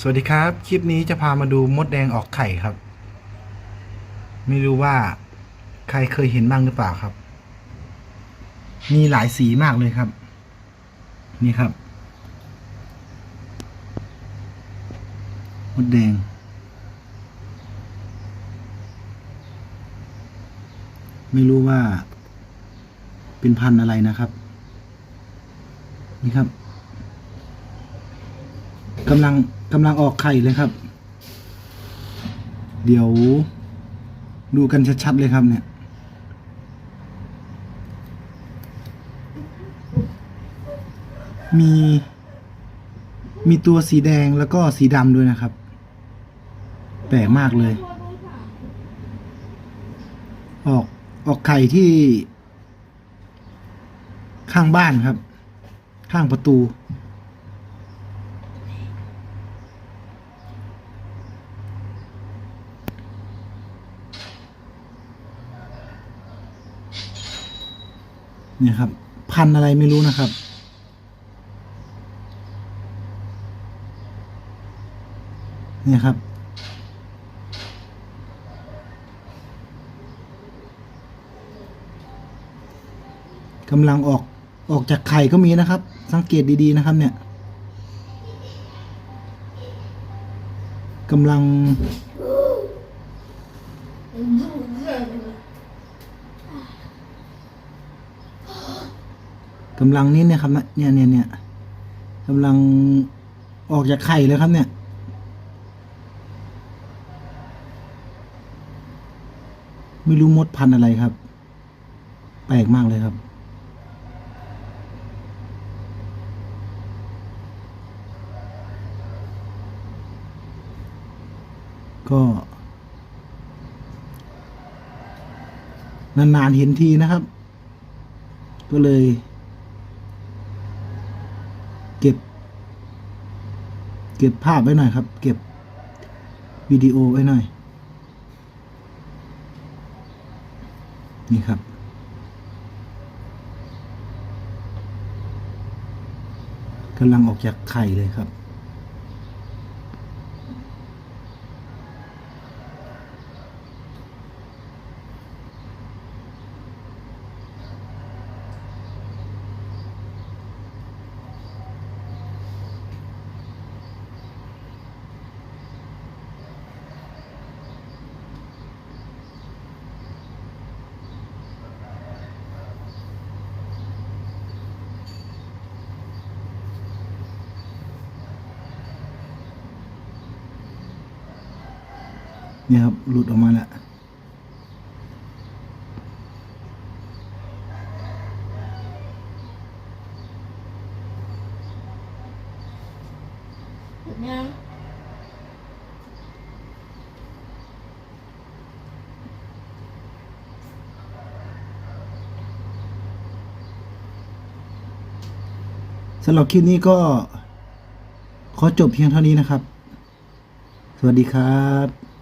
สวัสดีครับ คลิปนี้จะพามาดูมดแดงออกไข่ครับ ไม่รู้ว่าใครเคยเห็นบ้างหรือเปล่าครับ มีหลายสีมากเลยครับ นี่ครับ มดแดง ไม่รู้ว่า เป็นพันธุ์อะไรนะครับ นี่ครับกำลัง กำลังออกไข่เลยครับ เดี๋ยวดูกันชัดๆเลยครับเนี่ย มี มีตัวสีแดงแล้วก็สีดำด้วยนะครับ แปลกมากเลย ออกออกไข่ที่ ข้างบ้านครับ ข้างประตู เนี่ยครับ พันอะไรไม่รู้นะครับ เนี่ยครับ กำลังออกออกจากไข่ก็มีนะครับ สังเกตดีๆนะครับเนี่ยกำลัง กำลังนี่เนี่ยครับเนี่ยเนี่ยเนี่ยกำลังออกจากไข่เลยครับเนี่ยไม่รู้มดพันธ์อะไรครับ แปลกมากเลยครับก็นานๆเห็นทีนะครับ ก็เลย เก็บ เก็บภาพไว้หน่อยครับ เก็บวิดีโอไว้หน่อย นี่ครับ กำลังออกจากไข่เลยครับ เนี่ยครับ หลุดออกมาแล้วยังสำหรับคลิปนี้ก็ ขอจบเพียงเท่านี้นะครับ สวัสดีครับ